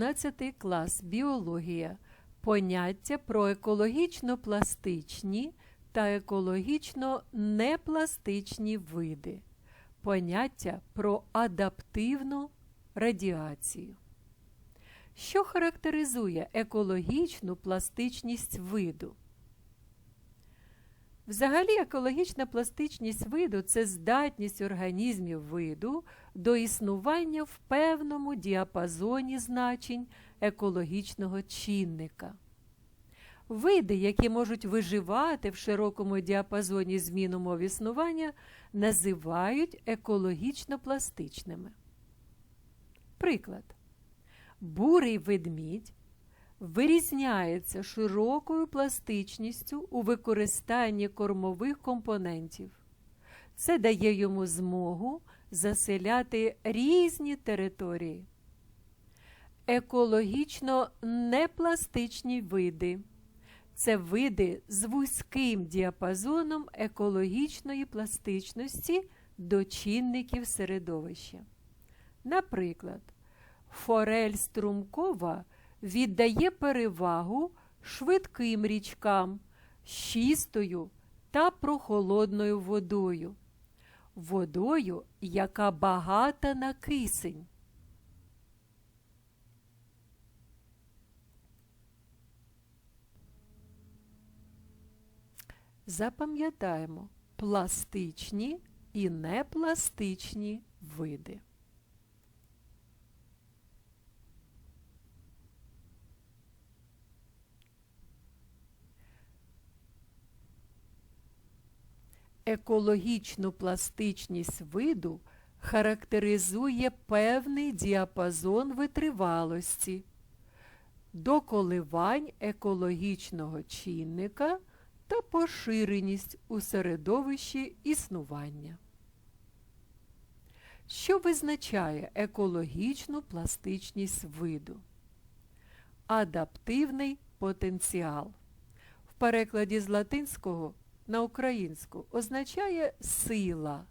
11 клас біологія. Поняття про екологічно пластичні та екологічно непластичні види. Поняття про адаптивну радіацію. Що характеризує екологічну пластичність виду? Взагалі, екологічна пластичність виду це здатність організмів виду до існування в певному діапазоні значень екологічного чинника. Види, які можуть виживати в широкому діапазоні змін умов існування, називають екологічно пластичними. Приклад. Бурий ведмідь вирізняється широкою пластичністю у використанні кормових компонентів. Це дає йому змогу заселяти різні території. Екологічно непластичні види. Це види з вузьким діапазоном екологічної пластичності до чинників середовища. Наприклад, форель струмкова віддає перевагу швидким річкам чистою та прохолодною водою, водою, яка багата на кисень. Запам'ятаємо пластичні і непластичні види. Екологічну пластичність виду характеризує певний діапазон витривалості до коливань екологічного чинника та поширеність у середовищі існування. Що визначає екологічну пластичність виду? Адаптивний потенціал. В перекладі з латинського на українську означає сила,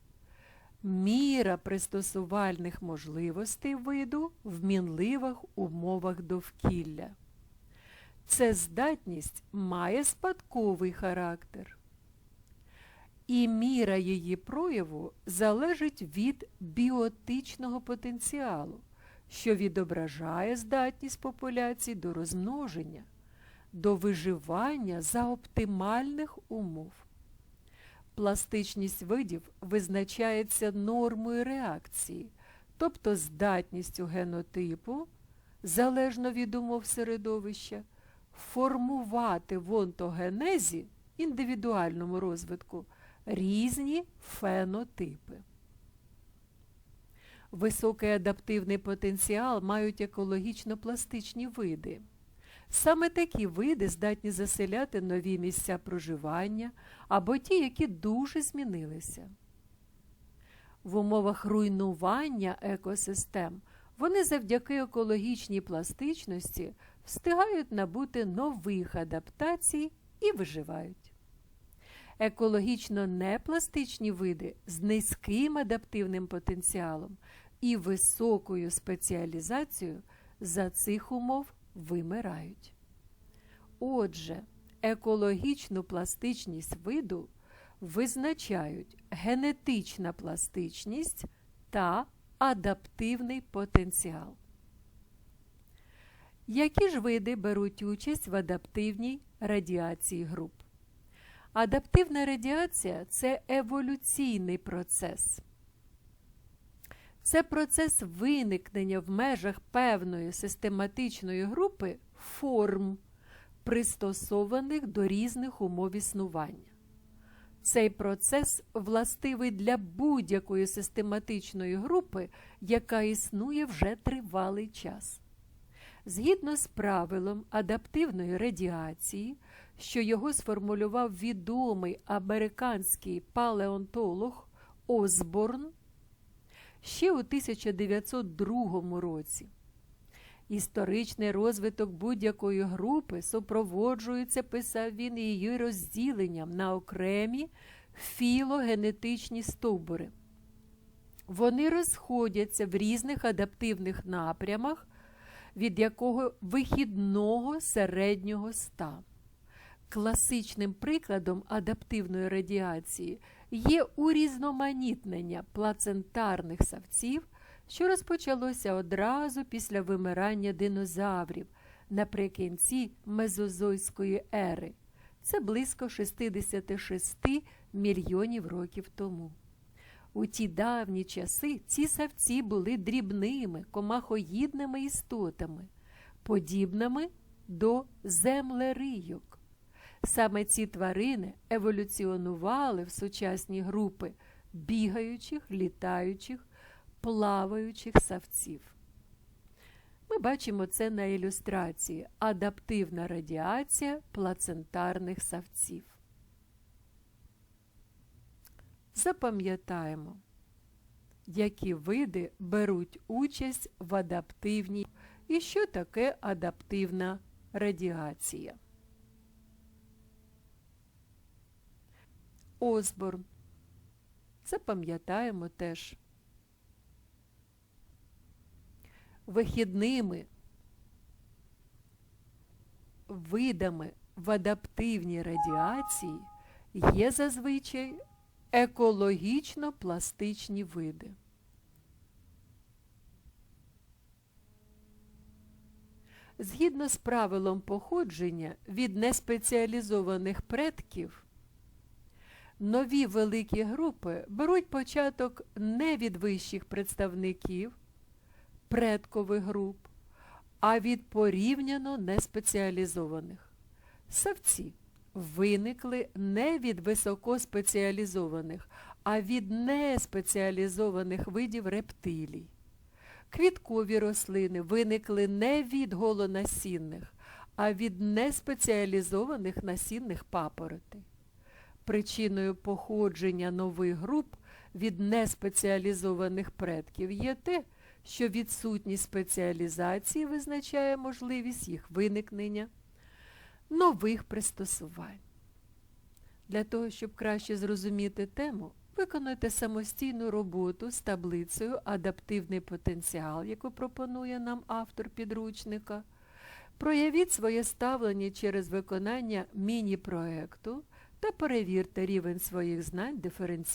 міра пристосувальних можливостей виду в мінливих умовах довкілля. Це здатність має спадковий характер. І міра її прояву залежить від біотичного потенціалу, що відображає здатність популяцій до розмноження, до виживання за оптимальних умов. Пластичність видів визначається нормою реакції, тобто здатністю генотипу, залежно від умов середовища, формувати в онтогенезі індивідуальному розвитку різні фенотипи. Високий адаптивний потенціал мають екологічно пластичні види. Саме такі види здатні заселяти нові місця проживання або ті, які дуже змінилися. В умовах руйнування екосистем вони завдяки екологічній пластичності встигають набути нових адаптацій і виживають. Екологічно непластичні види з низьким адаптивним потенціалом і високою спеціалізацією за цих умов вимирають. Отже, екологічну пластичність виду визначають генетична пластичність та адаптивний потенціал. Які ж види беруть участь в адаптивній радіації груп? Адаптивна радіація це еволюційний процес. Це процес виникнення в межах певної систематичної групи форм, пристосованих до різних умов існування. Цей процес властивий для будь-якої систематичної групи, яка існує вже тривалий час. Згідно з правилом адаптивної радіації, що його сформулював відомий американський палеонтолог Осборн ще у 1902 році. Історичний розвиток будь-якої групи супроводжується, писав він, її розділенням на окремі філогенетичні стовбури. Вони розходяться в різних адаптивних напрямах від якого вихідного середнього стану. Класичним прикладом адаптивної радіації є урізноманітнення плацентарних савців, що розпочалося одразу після вимирання динозаврів наприкінці Мезозойської ери. Це близько 66 мільйонів років тому. У ті давні часи ці савці були дрібними, комахоїдними істотами, подібними до землерийок. Саме ці тварини еволюціонували в сучасні групи бігаючих, літаючих, плаваючих савців. Ми бачимо це на ілюстрації адаптивна радіація плацентарних савців. Запам'ятаємо, які види беруть участь в адаптивній і що таке адаптивна радіація. Осборн. Запам'ятаємо теж. Вихідними видами в адаптивній радіації є зазвичай екологічно-пластичні види. Згідно з правилом походження від неспеціалізованих предків, нові великі групи беруть початок не від вищих представників предкових груп, а від порівняно неспеціалізованих. Савці виникли не від високоспеціалізованих, а від неспеціалізованих видів рептилій. Квіткові рослини виникли не від голонасінних, а від неспеціалізованих насінних папоротей. Причиною походження нових груп від неспеціалізованих предків є те, що відсутність спеціалізації визначає можливість їх виникнення нових пристосувань. Для того, щоб краще зрозуміти тему, виконуйте самостійну роботу з таблицею Адаптивний потенціал, яку пропонує нам автор підручника. Проявіть своє ставлення через виконання міні-проекту та перевірте рівень своїх знань диференційного.